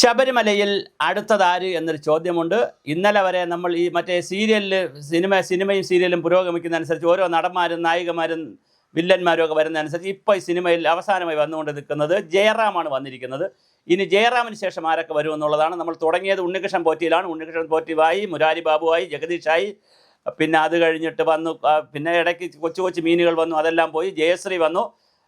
ശബരിമലയിൽ അടുത്തതാര് എന്നൊരു ചോദ്യമുണ്ട്. ഇന്നലെ വരെ നമ്മൾ ഈ മറ്റേ സീരിയലിൽ സിനിമ സിനിമയും സീരിയലും പുരോഗമിക്കുന്ന അനുസരിച്ച് ഓരോ നടന്മാരും നായികമാരും വില്ലന്മാരും ഒക്കെ വരുന്ന അനുസരിച്ച് ഇപ്പോൾ ഈ സിനിമയിൽ അവസാനമായി വന്നുകൊണ്ട് നിൽക്കുന്നത് ജയറാമാണ് വന്നിരിക്കുന്നത്. ഇനി ജയറാമിന് ശേഷം ആരൊക്കെ വരുമെന്നുള്ളതാണ് നമ്മൾ തുടങ്ങിയത് ഉണ്ണികൃഷ്ണൻ പോറ്റിയിലാണ്. ഉണ്ണികൃഷ്ണൻ പോറ്റിവായി മുരാരി ബാബുവായി ജഗദീഷായി. പിന്നെ അത് കഴിഞ്ഞിട്ട് വന്നു പിന്നെ ഇടയ്ക്ക് കൊച്ചു കൊച്ചു മീനുകൾ വന്നു അതെല്ലാം പോയി. ജയശ്രീ വന്നു.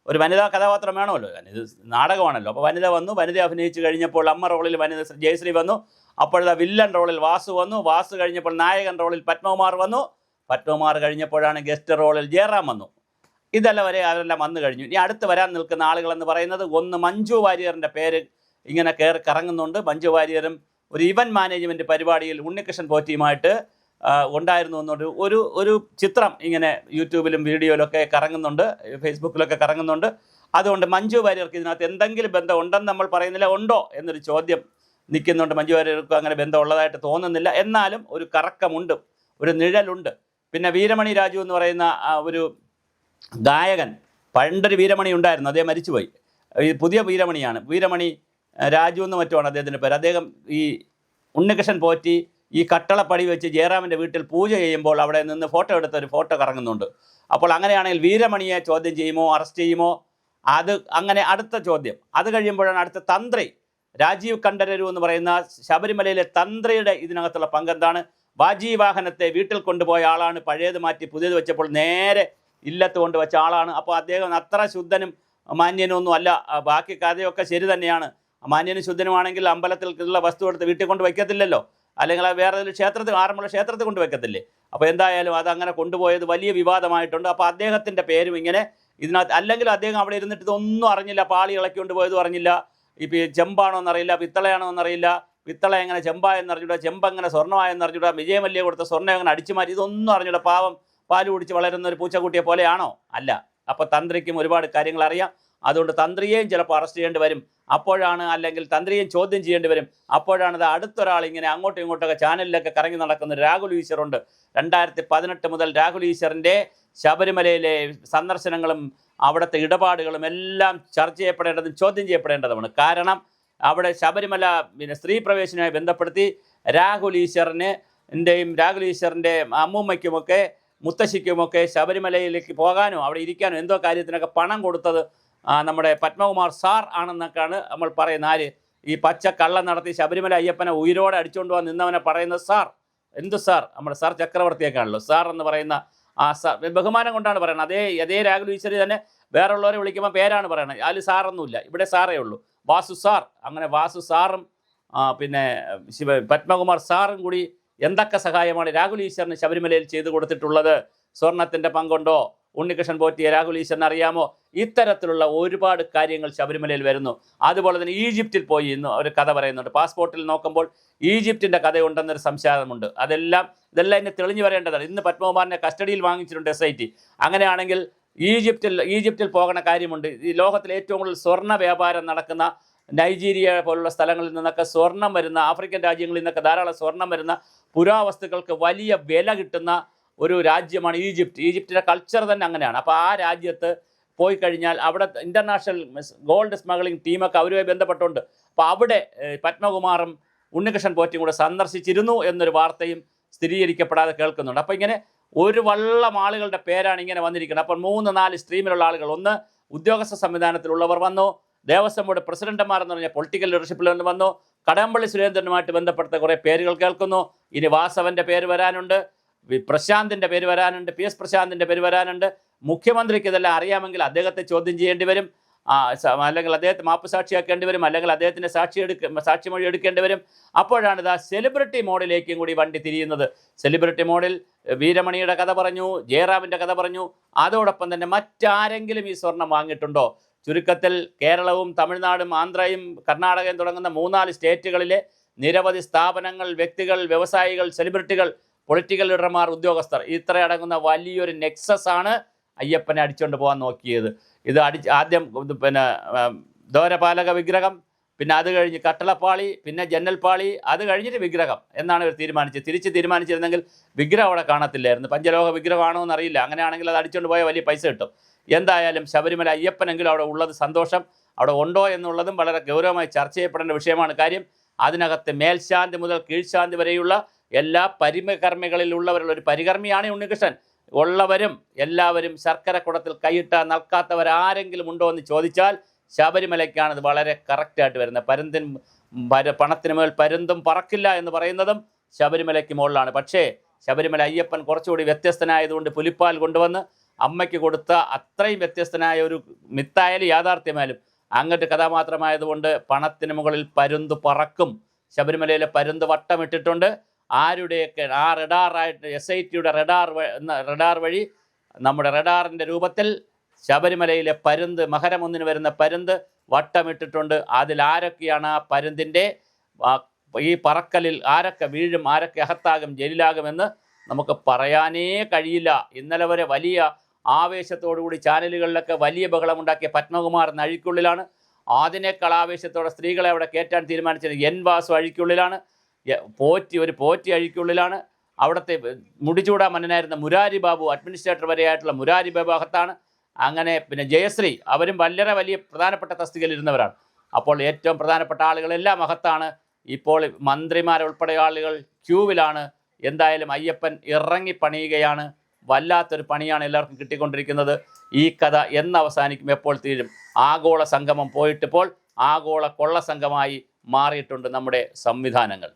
ഒരു വനിതാ കഥാപാത്രം വേണമല്ലോ. ഇത് നാടകമാണല്ലോ. അപ്പോൾ വനിത വന്നു വനിത അഭിനയിച്ച് കഴിഞ്ഞപ്പോൾ അമ്മ റോളിൽ വനിത ജയശ്രീ വന്നു. അപ്പോഴത്തെ വില്ലൻ റോളിൽ വാസു വന്നു. വാസു കഴിഞ്ഞപ്പോൾ നായകൻ റോളിൽ പത്മകുമാർ വന്നു. പത്മകുമാർ കഴിഞ്ഞപ്പോഴാണ് ഗസ്റ്റ് റോളിൽ ജയറാം വന്നു. ഇതെല്ലാം വരെ അവരെല്ലാം വന്നു കഴിഞ്ഞു. ഇനി അടുത്ത് വരാൻ നിൽക്കുന്ന ആളുകളെന്ന് പറയുന്നത് ഒന്ന് മഞ്ജു വാര്യറിന്റെ പേര് ഇങ്ങനെ കയറി കറങ്ങുന്നുണ്ട്. മഞ്ജു വാര്യറും ഒരു ഇവന്റ് മാനേജ്മെന്റ് പരിപാടിയിൽ ഉണ്ണികൃഷ്ണൻ പോറ്റിയുമായിട്ട് ഉണ്ടായിരുന്നു എന്നൊരു ഒരു ഒരു ചിത്രം ഇങ്ങനെ യൂട്യൂബിലും വീഡിയോയിലൊക്കെ കറങ്ങുന്നുണ്ട് ഫേസ്ബുക്കിലൊക്കെ കറങ്ങുന്നുണ്ട്. അതുകൊണ്ട് മഞ്ജു വാര്യർക്ക് ഇതിനകത്ത് എന്തെങ്കിലും ബന്ധം ഉണ്ടെന്ന് നമ്മൾ പറയുന്നില്ല ഉണ്ടോ എന്നൊരു ചോദ്യം നിൽക്കുന്നുണ്ട്. മഞ്ജു വാര്യർക്ക് അങ്ങനെ ബന്ധം ഉള്ളതായിട്ട് തോന്നുന്നില്ല. എന്നാലും ഒരു കറക്കമുണ്ട് ഒരു നിഴലുണ്ട്. പിന്നെ വീരമണി രാജു എന്ന് പറയുന്ന ഒരു ഗായകൻ പണ്ടൊരു വീരമണി ഉണ്ടായിരുന്നു അദ്ദേഹം മരിച്ചുപോയി. ഈ പുതിയ വീരമണിയാണ്. വീരമണി രാജു എന്ന് മറ്റുമാണ് അദ്ദേഹത്തിന്റെ പേര്. അദ്ദേഹം ഈ ഉണ്ണികൃഷ്ണൻ പോറ്റി ഈ കട്ടളപ്പടി വെച്ച് ജയറാമിന്റെ വീട്ടിൽ പൂജ ചെയ്യുമ്പോൾ അവിടെ നിന്ന് ഫോട്ടോ എടുത്ത ഒരു ഫോട്ടോ കറങ്ങുന്നുണ്ട്. അപ്പോൾ അങ്ങനെയാണെങ്കിൽ വീരമണിയെ ചോദ്യം ചെയ്യുമോ അറസ്റ്റ് ചെയ്യുമോ? അത് അങ്ങനെ അടുത്ത ചോദ്യം. അത് കഴിയുമ്പോഴാണ് അടുത്ത തന്ത്രി. രാജീവ് കണ്ഠരരു എന്ന് പറയുന്ന ശബരിമലയിലെ തന്ത്രിയുടെ ഇതിനകത്തുള്ള പങ്കെന്താണ് വാജി വാഹനത്തെ വീട്ടിൽ കൊണ്ടുപോയ ആളാണ് പഴയത് മാറ്റി പുതിയത് വെച്ചപ്പോൾ നേരെ ഇല്ലത്ത് കൊണ്ട് വെച്ച ആളാണ്. അപ്പോൾ അദ്ദേഹം അത്ര ശുദ്ധനും മാന്യനും ഒന്നും അല്ല. ബാക്കി കഥയൊക്കെ ശരി തന്നെയാണ്. മാന്യനും ശുദ്ധനുമാണെങ്കിൽ അമ്പലത്തിൽ ഉള്ള വസ്തു എടുത്ത് വീട്ടിൽ കൊണ്ട് വയ്ക്കത്തില്ലല്ലോ. അല്ലെങ്കിൽ ആ വേറെ ഏതെങ്കിലും ക്ഷേത്രത്തിൽ ആറന്മുള ക്ഷേത്രത്തിൽ കൊണ്ടുവെക്കത്തില്ലേ അപ്പോൾ എന്തായാലും അത് അങ്ങനെ കൊണ്ടുപോയത് വലിയ വിവാദമായിട്ടുണ്ട്. അപ്പോൾ അദ്ദേഹത്തിന്റെ പേരും ഇങ്ങനെ ഇതിനകത്ത് അല്ലെങ്കിൽ അദ്ദേഹം അവിടെ ഇരുന്നിട്ട് ഇതൊന്നും അറിഞ്ഞില്ല പാളി ഇളക്കിക്കൊണ്ട് പോയതും അറിഞ്ഞില്ല ഇപ്പം ചെമ്പാണോ എന്നറിയില്ല പിത്തളയാണോ എന്നറിയില്ല പിത്തള എങ്ങനെ ചെമ്പാ എന്നറിഞ്ഞൂടാ ചെമ്പ് എങ്ങനെ സ്വർണമായെന്ന് അറിഞ്ഞൂടാ വിജയമല്യ കൊടുത്ത സ്വർണം എങ്ങനെ അടിച്ചു മാറ്റി ഇതൊന്നും അറിഞ്ഞൂടാ പാവം പാൽ കുടിച്ച് വളരുന്ന ഒരു പൂച്ചക്കുട്ടിയെ പോലെയാണോ? അല്ല. അപ്പോൾ തന്ത്രിക്കും ഒരുപാട് കാര്യങ്ങൾ അറിയാം. അതുകൊണ്ട് തന്ത്രിയെയും ചിലപ്പോൾ അറസ്റ്റ് ചെയ്യേണ്ടി വരും. അപ്പോഴാണ് അല്ലെങ്കിൽ തന്ത്രിയെയും ചോദ്യം ചെയ്യേണ്ടി വരും. അപ്പോഴാണ് ഇത് അടുത്തൊരാൾ ഇങ്ങനെ അങ്ങോട്ടും ഇങ്ങോട്ടൊക്കെ ചാനലിലൊക്കെ കറങ്ങി നടക്കുന്ന രാഹുൽ ഈശ്വറുണ്ട്. രണ്ടായിരത്തി പതിനെട്ട് മുതൽ രാഹുൽ ഈശ്വറിന്റെ ശബരിമലയിലെ സന്ദർശനങ്ങളും അവിടുത്തെ ഇടപാടുകളും എല്ലാം ചർച്ച ചെയ്യപ്പെടേണ്ടതും ചോദ്യം ചെയ്യപ്പെടേണ്ടതുമാണ്. കാരണം അവിടെ ശബരിമല പിന്നെ സ്ത്രീ പ്രവേശനവുമായി ബന്ധപ്പെടുത്തി രാഹുൽ ഈശ്വറിന് ന്റെയും രാഹുൽ ഈശ്വറിന്റെ അമ്മൂമ്മയ്ക്കുമൊക്കെ മുത്തശ്ശിക്കുമൊക്കെ ശബരിമലയിലേക്ക് പോകാനോ അവിടെ ഇരിക്കാനോ എന്തോ കാര്യത്തിനൊക്കെ പണം കൊടുത്തത് നമ്മുടെ പത്മകുമാർ സാർ ആണെന്നൊക്കെയാണ് നമ്മൾ പറയുന്നത്. ആര്? ഈ പച്ച കള്ളം നടത്തി ശബരിമല അയ്യപ്പനെ ഉയരോടെ അടിച്ചുകൊണ്ട് പോകാൻ നിന്നവനെ പറയുന്നത് സാർ. എന്ത് സാർ? നമ്മുടെ സാർ ചക്രവർത്തിയൊക്കെയാണല്ലോ. സാർ എന്ന് പറയുന്ന ആ സാർ. ബഹുമാനം കൊണ്ടാണ് പറയുന്നത്. അതേ അതേ രാഹുൽ ഈശ്വരി തന്നെ വേറെയുള്ളവരെ വിളിക്കുമ്പോൾ പേരാണ് പറയുന്നത്. അതിൽ സാറൊന്നുമില്ല. ഇവിടെ സാറേ ഉള്ളൂ. വാസു സാർ. അങ്ങനെ വാസു സാറും പിന്നെ ശിവ പത്മകുമാർ സാറും കൂടി എന്തൊക്കെ സഹായമാണ് രാഹുൽ ഈശ്വറിന് ശബരിമലയിൽ ചെയ്തു കൊടുത്തിട്ടുള്ളത്? സ്വർണത്തിന്റെ പങ്കുണ്ടോ? ഉണ്ണികൃഷ്ണൻ പോറ്റിയ രാഹുൽ ഈശ്വരൻ അറിയാമോ? ഇത്തരത്തിലുള്ള ഒരുപാട് കാര്യങ്ങൾ ശബരിമലയിൽ വരുന്നു. അതുപോലെ തന്നെ ഈജിപ്തിൽ പോയി ഇന്ന് ഒരു കഥ പറയുന്നുണ്ട്. പാസ്പോർട്ടിൽ നോക്കുമ്പോൾ ഈജിപ്തിന്റെ കഥയുണ്ടെന്നൊരു സംശയമുണ്ട്. അതെല്ലാം ഇതെല്ലാം എന്നെ തെളിഞ്ഞു വരേണ്ടതാണ്. ഇന്ന് പത്മകുമാറിനെ കസ്റ്റഡിയിൽ വാങ്ങിച്ചിട്ടുണ്ട് എസ് ഐ ടി അങ്ങനെയാണെങ്കിൽ ഈജിപ്തിൽ ഈജിപ്തിൽ പോകണ കാര്യമുണ്ട്. ഈ ലോകത്തിലെ ഏറ്റവും കൂടുതൽ സ്വർണ വ്യാപാരം നടക്കുന്ന നൈജീരിയ പോലുള്ള സ്ഥലങ്ങളിൽ നിന്നൊക്കെ സ്വർണം വരുന്ന ആഫ്രിക്കൻ രാജ്യങ്ങളിൽ നിന്നൊക്കെ ധാരാളം സ്വർണം വരുന്ന പുരാവസ്തുക്കൾക്ക് വലിയ വില കിട്ടുന്ന ഒരു രാജ്യമാണ് ഈജിപ്റ്റ് ഈജിപ്തിന്റെ കൾച്ചർ തന്നെ അങ്ങനെയാണ്. അപ്പോൾ ആ രാജ്യത്ത് പോയി കഴിഞ്ഞാൽ അവിടെ ഇന്റർനാഷണൽ ഗോൾഡ് സ്മഗ്ലിംഗ് ടീമൊക്കെ അവരുമായി ബന്ധപ്പെട്ടുണ്ട്. അപ്പോൾ അവിടെ പത്മകുമാറും ഉണ്ണികൃഷ്ണൻ പോറ്റിയും കൂടെ സന്ദർശിച്ചിരുന്നു എന്നൊരു വാർത്തയും സ്ഥിരീകരിക്കപ്പെടാതെ കേൾക്കുന്നുണ്ട്. അപ്പോൾ ഇങ്ങനെ ഒരു വള്ളം ആളുകളുടെ പേരാണ് ഇങ്ങനെ വന്നിരിക്കുന്നത്. അപ്പോൾ മൂന്ന് നാല് സ്ട്രീമിലുള്ള ആളുകൾ. ഒന്ന് ഉദ്യോഗസ്ഥ സംവിധാനത്തിലുള്ളവർ വന്നു. ദേവസ്വം ബോർഡ് പ്രസിഡന്റുമാർ എന്ന് പറഞ്ഞ പൊളിറ്റിക്കൽ ലീഡർഷിപ്പിൽ നിന്ന് വന്നു. കടമ്പള്ളി സുരേന്ദ്രനുമായിട്ട് ബന്ധപ്പെട്ട കുറേ പേരുകൾ കേൾക്കുന്നു. ഇനി വാസവന്റെ പേര് വരാനുണ്ട്. പ്രശാന്തിന്റെ പേര് വരാനുണ്ട് പി എസ് പ്രശാന്തിന്റെ പേര് വരാനുണ്ട്. മുഖ്യമന്ത്രിക്ക് ഇതെല്ലാം അറിയാമെങ്കിൽ അദ്ദേഹത്തെ ചോദ്യം ചെയ്യേണ്ടി വരും. അല്ലെങ്കിൽ അദ്ദേഹത്തെ മാപ്പ് സാക്ഷിയാക്കേണ്ടി വരും അല്ലെങ്കിൽ അദ്ദേഹത്തിന്റെ സാക്ഷി എടുക്ക സാക്ഷിമൊഴി എടുക്കേണ്ടി വരും. അപ്പോഴാണ് ആ സെലിബ്രിറ്റി മോഡിലേക്കും കൂടി വണ്ടി തിരിയുന്നത്. സെലിബ്രിറ്റി മോഡിൽ വീരമണിയുടെ കഥ പറഞ്ഞു ജയറാമിന്റെ കഥ പറഞ്ഞു. അതോടൊപ്പം തന്നെ മറ്റാരെങ്കിലും ഈ സ്വർണം വാങ്ങിയിട്ടുണ്ടോ? ചുരുക്കത്തിൽ കേരളവും തമിഴ്നാടും ആന്ധ്രയും കർണാടകയും തുടങ്ങുന്ന മൂന്നാൽ സ്റ്റേറ്റുകളിലെ നിരവധി സ്ഥാപനങ്ങൾ വ്യക്തികൾ വ്യവസായികൾ സെലിബ്രിറ്റികൾ പൊളിറ്റിക്കൽ ലീഡർമാർ ഉദ്യോഗസ്ഥർ. ഇത്ര അടങ്ങുന്ന വലിയൊരു നെക്സസ് ആണ് അയ്യപ്പനെ അടിച്ചുകൊണ്ട് പോകാൻ നോക്കിയത്. ഇത് അടി ആദ്യം പിന്നെ ദ്വാരപാലക വിഗ്രഹം പിന്നെ അത് കഴിഞ്ഞ് കട്ടളപ്പാളി പിന്നെ ജന്നൽപ്പാളി അത് കഴിഞ്ഞിട്ട് വിഗ്രഹം എന്നാണ് ഇവർ തീരുമാനിച്ചത്. തിരിച്ച് തീരുമാനിച്ചിരുന്നെങ്കിൽ വിഗ്രഹം അവിടെ കാണത്തില്ലായിരുന്നു. പഞ്ചലോഹ വിഗ്രഹമാണോ എന്നറിയില്ല. അങ്ങനെയാണെങ്കിൽ അത് അടിച്ചുകൊണ്ട് പോയാൽ വലിയ പൈസ കിട്ടും. എന്തായാലും ശബരിമല അയ്യപ്പനെങ്കിലും അവിടെ ഉള്ളത് സന്തോഷം. അവിടെ ഉണ്ടോ എന്നുള്ളതും വളരെ ഗൗരവമായി ചർച്ച ചെയ്യപ്പെടേണ്ട വിഷയമാണ്. കാര്യം അതിനകത്ത് മേൽശാന്തി മുതൽ കീഴ്ശാന്തി വരെയുള്ള എല്ലാ പരിമകർമ്മികളിലുള്ളവരുള്ള ഒരു പരികർമ്മിയാണ് ഉണ്ണികൃഷ്ണൻ. ഉള്ളവരും എല്ലാവരും ശർക്കര കുടത്തിൽ കൈയിട്ട നൽകാത്തവർ ആരെങ്കിലും ഉണ്ടോ എന്ന് ചോദിച്ചാൽ ശബരിമലയ്ക്കാണ് ഇത് വളരെ കറക്റ്റായിട്ട് വരുന്നത്. പരുന്തിൻ പര- പണത്തിന് മേൽ പരുന്തും പറക്കില്ല എന്ന് പറയുന്നതും ശബരിമലയ്ക്ക് മുകളിലാണ്. പക്ഷേ ശബരിമല അയ്യപ്പൻ കുറച്ചുകൂടി വ്യത്യസ്തനായതുകൊണ്ട് പുലിപ്പാൽ കൊണ്ടുവന്ന് അമ്മയ്ക്ക് കൊടുത്ത അത്രയും വ്യത്യസ്തനായ ഒരു മിത്തായാലും യാഥാർത്ഥ്യമായാലും അങ്ങോട്ട് കഥാപാത്രമായതുകൊണ്ട് പണത്തിന് മുകളിൽ പരുന്ത് പറക്കും. ശബരിമലയിലെ പരുന്ത് വട്ടമിട്ടിട്ടുണ്ട്. ആരുടെയൊക്കെ ആ റെഡാറായിട്ട് എസ് ഐ ടിയുടെ റെഡാർ റെഡാർ വഴി നമ്മുടെ റെഡാറിന്റെ രൂപത്തിൽ ശബരിമലയിലെ പരുന്ത് മകരമൊന്നിന് വരുന്ന പരുന്ത് വട്ടമിട്ടിട്ടുണ്ട്. അതിൽ ആരൊക്കെയാണ് ആ പരുന്തിന്റെ ഈ പറക്കലിൽ ആരൊക്കെ വീഴും ആരൊക്കെ അകത്താകും ജയിലിലാകുമെന്ന് നമുക്ക് പറയാനേ കഴിയില്ല. ഇന്നലെ വരെ വലിയ ആവേശത്തോടുകൂടി ചാനലുകളിലൊക്കെ വലിയ ബഹളമുണ്ടാക്കിയ പത്മകുമാർ അഴിക്കുള്ളിലാണ്. അതിനേക്കാൾ ആവേശത്തോടെ സ്ത്രീകളെ അവിടെ കയറ്റാൻ തീരുമാനിച്ചത് എൻ വാസു അഴിക്കുള്ളിലാണ്. പോറ്റി ഒരു പോറ്റി അഴിക്കുള്ളിലാണ് അവിടുത്തെ മുടിചൂടാ മന്നനായിരുന്ന മുരാരി ബാബു അഡ്മിനിസ്ട്രേറ്റർ വരെയായിട്ടുള്ള മുരാരി ബാബു അകത്താണ്. അങ്ങനെ പിന്നെ ജയശ്രീ അവരും വളരെ വലിയ പ്രധാനപ്പെട്ട തസ്തികയിൽ ഇരുന്നവരാണ് അപ്പോൾ ഏറ്റവും പ്രധാനപ്പെട്ട ആളുകളെല്ലാം അകത്താണ്. ഇപ്പോൾ മന്ത്രിമാരുൾപ്പെടെ ആളുകൾ ക്യൂവിലാണ്. എന്തായാലും അയ്യപ്പൻ ഇറങ്ങി പണിയുകയാണ്. വല്ലാത്തൊരു പണിയാണ് എല്ലാവർക്കും കിട്ടിക്കൊണ്ടിരിക്കുന്നത്. ഈ കഥ എന്ന് അവസാനിക്കും എപ്പോൾ തീരും. ആഗോള സംഗമം പോയിട്ടിപ്പോൾ ആഗോള കൊള്ള സംഘമായി മാറിയിട്ടുണ്ട് നമ്മുടെ സംവിധാനങ്ങൾ.